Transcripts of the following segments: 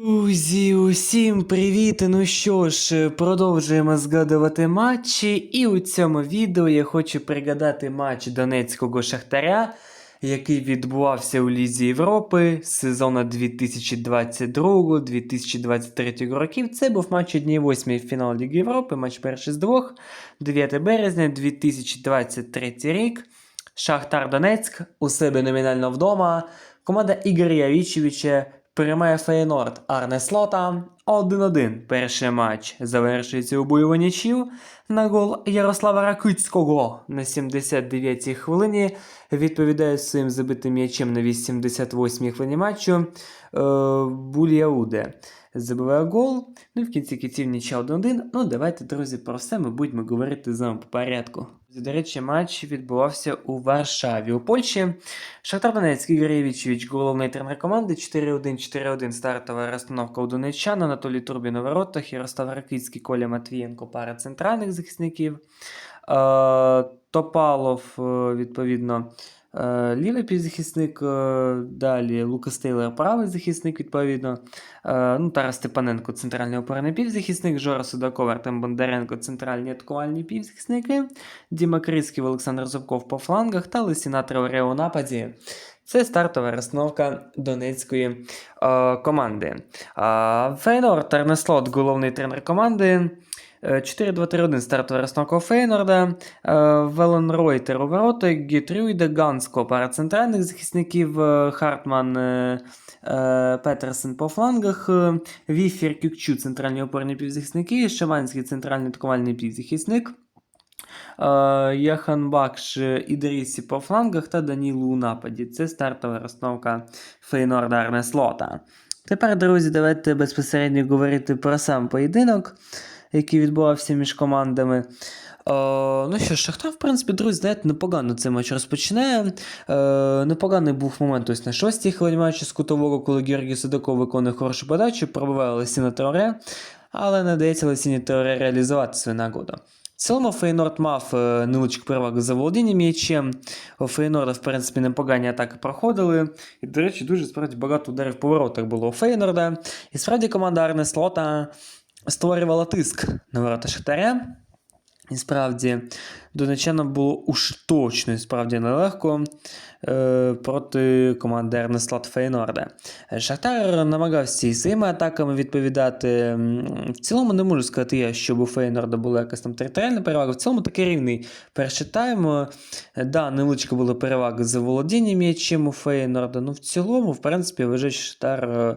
Друзі, усім привіт! Ну що ж, продовжуємо згадувати матчі, і у цьому відео я хочу пригадати матч Донецького Шахтаря, який відбувався у Лізі Європи з сезону 2022-2023 років. Це був матч 1-8 фінал Ліги Європи, матч перший з двох, 9 березня 2023 рік. Шахтар Донецьк у себе номінально вдома. Команда Ігоря Явічевича приймає Фейнорд Арне Слота 1-1. Перший матч завершується у бойову нічів на гол Ярослава Ракицького на 79-й хвилині. Відповідає своїм забитим м'ячем на 88-й хвилині матчу е, Бульяуде. Забиває гол. Ну і в кінці кінців нічия 1-1. Ну, давайте, друзі, про все ми будемо говорити з вами по порядку. До речі, матч відбувався у Варшаві. У Польщі Шахтар Донецький Юрій Євічевич, головний тренер команди 4-1-4-1 стартова розстановка у Донеччан, Анатолій Турбін у воротах, Ярослав Ракицький, Коля Матвієнко, пара центральних захисників. Е, Топалов, е, відповідно, лівий півзахисник, е, далі Лукас Тейлор правий захисник, відповідно. Е, Ну, Тарас Степаненко, центральний опорний півзахисник, Жора Судаков, Артем Бондаренко, центральні атакувальні півзахисники, Діма Крицький, Олександр Зубков по флангах та Лисіна Траоре у нападі. Це стартова розстановка донецької е, команди. Е, Фейнорд Тернеслот, головний тренер команди. Е, 4-2-3-1 стартова розстановка Фейнорда. Е, Велен Ройтер у ворота, Гітрюйде Ганско, пара центральних захисників, е, Хартман е, Петерсен по флангах, Віфір Кюкчу, центральні опорні півзахисники, Шаманський центральний атакувальний півзахисник. Яхан Бакш Ідрісі по флангах та Данілу у нападі. Це стартова розстановка Фейнорда Арнеслота. Тепер, друзі, давайте безпосередньо говорити про сам поєдинок, який відбувався між командами. Е, ну що ж, Шахтар, в принципі, друзі, знаєте, непогано цей матч розпочинає. Е, непоганий був момент ось на шостій хвилині матчу з кутового, коли Георгій Судаков виконує хорошу подачу, пробиває Лесіна Троре, але не дається Лесіні Троре реалізувати свою нагоду. В цілому Фейнорд мав е, невеличку перевагу за володінням м'ячем. У Фейнорда, в принципі, непогані атаки проходили. І, до речі, дуже справді багато ударів по воротах було у Фейнорда. І справді команда Арне Слота створювала тиск на ворота Шахтаря. І справді, донечанам було уж точно і справді нелегко е, проти команди Ернеслот Фейнорда. Шахтар намагався і своїми атаками відповідати. В цілому не можу сказати я, щоб у Фейнорда була якась там територіальна перевага. В цілому такий рівний перший тайм. Да, невеличка була перевага за володінням м'ячем у Фейнорда. Ну, в цілому, в принципі, вважаю, що Шахтар е,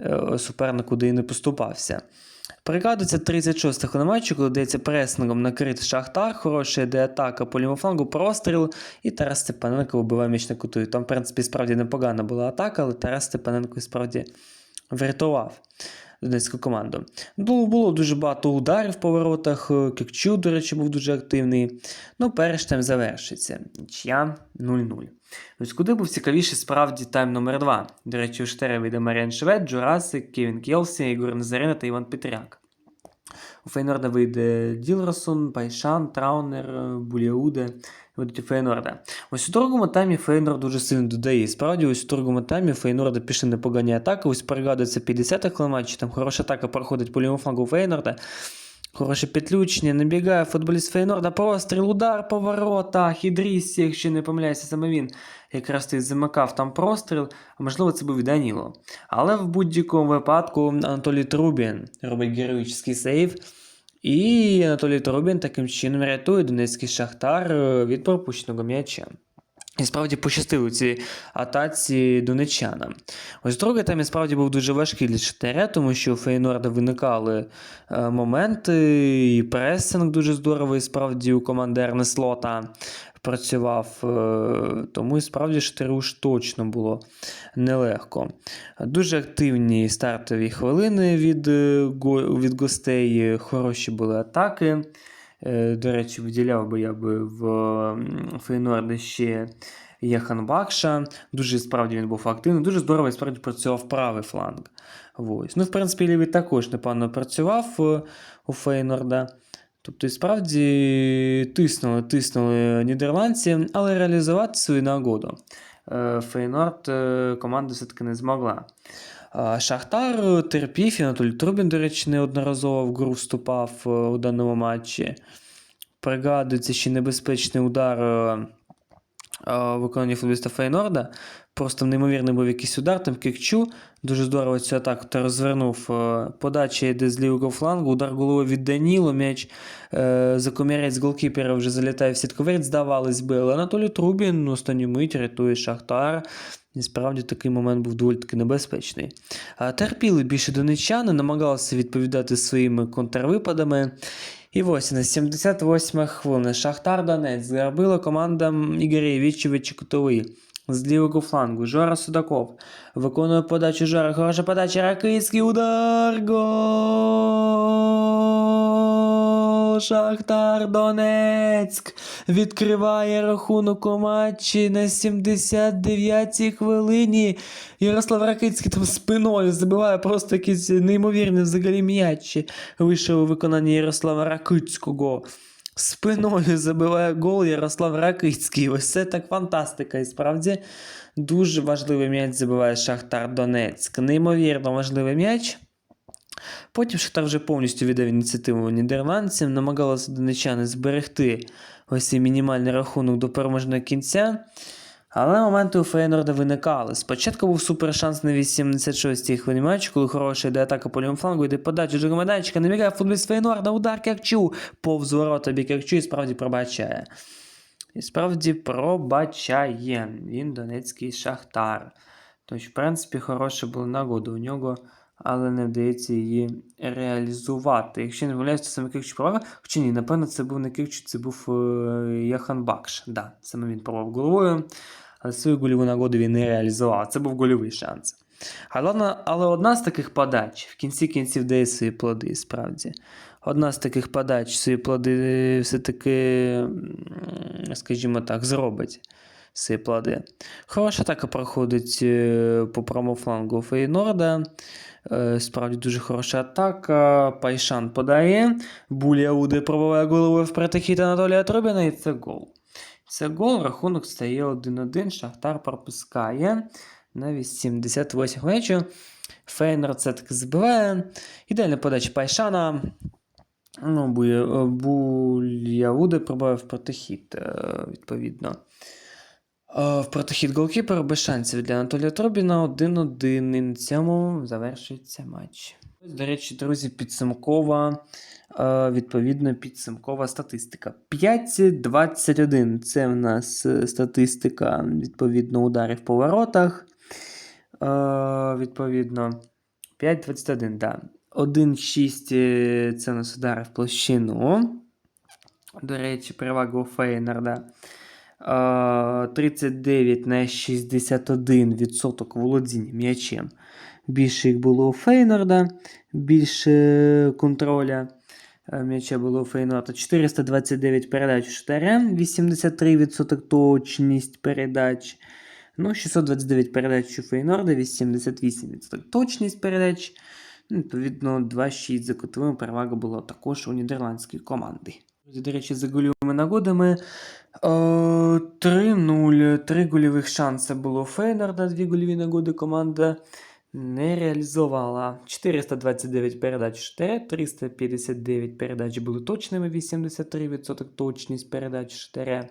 е, суперник куди і не поступався. Пригадується 36 хвилина матчу, коли дається пресингом накрит Шахтар, хороша йде атака по лівому флангу, простріл, і Тарас Степаненко вибиває м'яч на куту. Там, в принципі, справді непогана була атака, але Тарас Степаненко справді врятував донецьку команду. Було, було дуже багато ударів по воротах. е, Кікчу, до речі, був дуже активний. Ну, перш тайм завершиться. Нічия 0-0. Ось куди був цікавіший справді тайм номер 2 До речі, у Штери вийде Маріан Швед, Джурасик, Кевін Келсі, Ігор Назарина та Іван Петряк. У Фейнорда вийде Ділрасон, Пайшан, Траунер, е, Буліауде. Вийдуть Фейнорда. Ось у другому таймі Фейнорд дуже сильно додає. І справді, ось у другому таймі Фейнорда пішли непогані атаки. Ось пригадується 50-х хвилин матчі, там хороша атака проходить по лівому флангу Фейнорда. Хороше підключення, набігає футболіст Фейнорда, простріл, удар по воротах, Ідрісі, якщо не помиляюся, саме він якраз ти замикав там простріл, а можливо це був Даніло. Але в будь-якому випадку Анатолій Трубін робить героїчний сейв. І Анатолій Трубін таким чином рятує Донецький Шахтар е, від пропущеного м'яча. І справді пощастило цій атаці донеччанам. Ось другий там і справді був дуже важкий для Шахтаря, тому що у Фейнорда виникали е, моменти, і пресинг дуже здоровий, справді у команди Ернеслота працював. е, тому і справді Шахтарю уж точно було нелегко. Дуже активні стартові хвилини від, е, від гостей, хороші були атаки. Е, До речі, виділяв би я би в Фейнорді ще Єхан Бакша. Дуже справді він був активний, дуже здорово і справді працював правий фланг. Ось. Ну, в принципі, лівий також непогано працював е, у Фейнорда. Тобто, і справді тиснули, тиснули нідерландці, але реалізувати свою нагоду. Е, Фейнорд е, команда все-таки не змогла. Шахтар терпів, і Анатолій Трубін, до речі, неодноразово в гру вступав е, у даному матчі. Пригадується ще небезпечний удар е, виконання футболіста Фейнорда. Просто неймовірний був якийсь удар, там Кікчу. Дуже здорово цю атаку та розвернув. Е, Подача йде з лівого флангу, удар голови від Даніло, м'яч е, за комірець голкіпера вже залітає в сітковець, здавалось би. Але Анатолій Трубін ну, останню мить рятує Шахтар. І справді такий момент був доволі таки небезпечний. Терпіли більше донечани, намагалися відповідати своїми контрвипадами. І ось на 78 хвилина Шахтар Донець зробила команда Ігоря Євічевича Котовий. З лівого флангу Жора Судаков виконує подачу Жора. Хороша подача. Ракицький удар. Гол! Шахтар Донецьк відкриває рахунок у матчі на 79-й хвилині. Ярослав Ракицький там спиною забиває просто якісь неймовірні взагалі м'ячі. Вийшов у виконанні Ярослава Ракицького. Спиною забиває гол Ярослав Ракицький. Ось це так фантастика. І справді дуже важливий м'яч забиває Шахтар Донецьк. Неймовірно важливий м'яч. Потім Шахтар вже повністю віддав ініціативу нідерландцям, намагалися донечани зберегти ось цей мінімальний рахунок до переможного кінця. Але моменти у Фейнорда виникали. Спочатку був супер шанс на 86-й хвилині матчу, коли хороша йде атака по лівому флангу, йде подача до майданчика, набігає футболіст Фейнорда, удар Кякчу, повз ворота бік Кякчу і справді пробачає. І справді пробачає. Він донецький шахтар. Тож, в принципі, хороша була нагода у нього, але не вдається її реалізувати. Якщо не помиляюсь, то саме Кикчу пробував. Хоча ні, напевно, це був не Кикчу, це був е, Яхан Бакш. Да, саме він пробував головою, але свою гольову нагоду він не реалізував. Це був гольовий шанс. Але, але одна з таких подач в кінці кінців дає свої плоди, справді. Одна з таких подач свої плоди все-таки, скажімо так, зробить свої плоди. Хороша атака проходить е, по правому флангу Фейнорда. Е, Справді дуже хороша атака. Пайшан подає. Буля пробиває головою в притихід Анатолія Трубіна, і це гол. Це гол, рахунок стає 1-1. Шахтар пропускає на 88 вечір. Фейнер це таки збиває. Ідеальна подача Пайшана. Ну, Буя- пробиває в протихід, е, відповідно. Е, В протихід голкіпера без шансів для Анатолія Тробіна 1-1. І на цьому завершується матч. До речі, друзі, підсумкова, е, відповідно, підсумкова статистика. 5-21. Це в нас е, статистика, відповідно, ударів по воротах. Відповідно, 5-21, да. 1-6 е, це у нас удари в площину. До речі, перевага у Фейнерда. Е, 39 на 61 відсоток володіння м'ячем. Більше їх було у Фейнорда, більше контроля е, м'яча було у Фейнорда. 429 передач у Штаря, 83% точність передач. Ну, 629 передач у Фейнорда, 88% точність передач. Ну, Відповідно, 2-6 за кутовими перевага була також у нідерландської команди. До речі, за гольовими нагодами. Е, 3-0. Три гольових шанси було у Фейнорда, дві гольові нагоди команда не реалізувала. 429 передач Штаре, 359 передач були точними, 83% точність передач Штаре.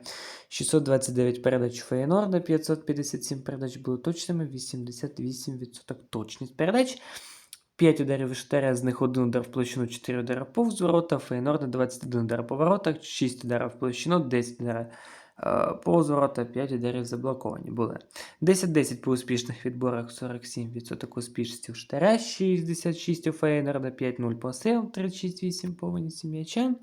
629 передач Фейнорда, 557 передач були точними, 88% точність передач. 5 ударів Штаря, з них 1 удар в площину, 4 удари повз ворота, Фейнорда 21 удар по воротах, 6 ударів в площину, 10 ударів е, повз ворота, 5 ударів заблоковані були. 10-10 по успішних відборах, 47% успішності у Штаря, 66 у Фейнорда, 5-0 по сил, 36-8 по винісі м'яча,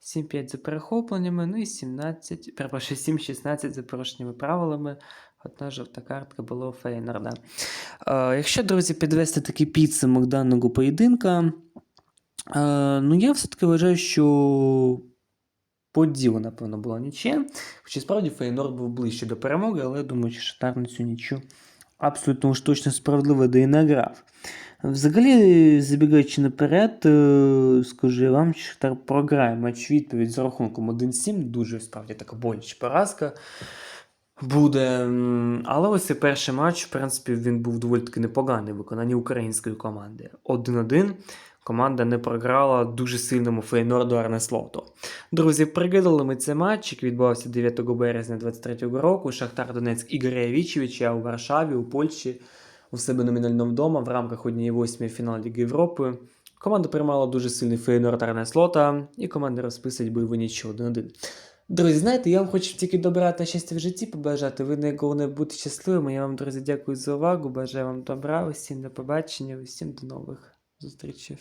7-5 за перехопленнями, ну і 17, перепрошую, 7-16 за порушеннями правилами. Одна жовта картка була у Фейнорда. Е, якщо, друзі, підвести такий підсумок даного поєдинка, е, ну я все-таки вважаю, що по ділу, напевно, була нічия. Хоча справді Фейнорд був ближче до перемоги, але я думаю, що Шахтар на цю нічю абсолютно уж точно справедливо де і награв. Взагалі, забігаючи наперед, е, скажу вам, що Шахтар програє матч відповідь з рахунком 1-7. Дуже справді така боляча поразка. Буде. Але ось цей перший матч, в принципі, він був доволі таки непоганий в виконанні української команди. 1-1. Команда не програла дуже сильному Фейнорду Арнеслоту. Друзі, пригадали ми цей матч, який відбувався 9 березня 2023 року. Шахтар Донецьк Ігоря Вічевича у Варшаві, у Польщі, у себе номінально вдома в рамках 1-8 фіналу Ліги Європи. Команда приймала дуже сильний Фейнорд Арнеслота, і команди розписують бойову нічого 1-1. Друзі, знаєте, я вам хочу тільки добра та щастя в житті побажати. Ви не головне бути щасливими. Я вам, друзі, дякую за увагу. Бажаю вам добра, усім до побачення, усім до нових зустрічей.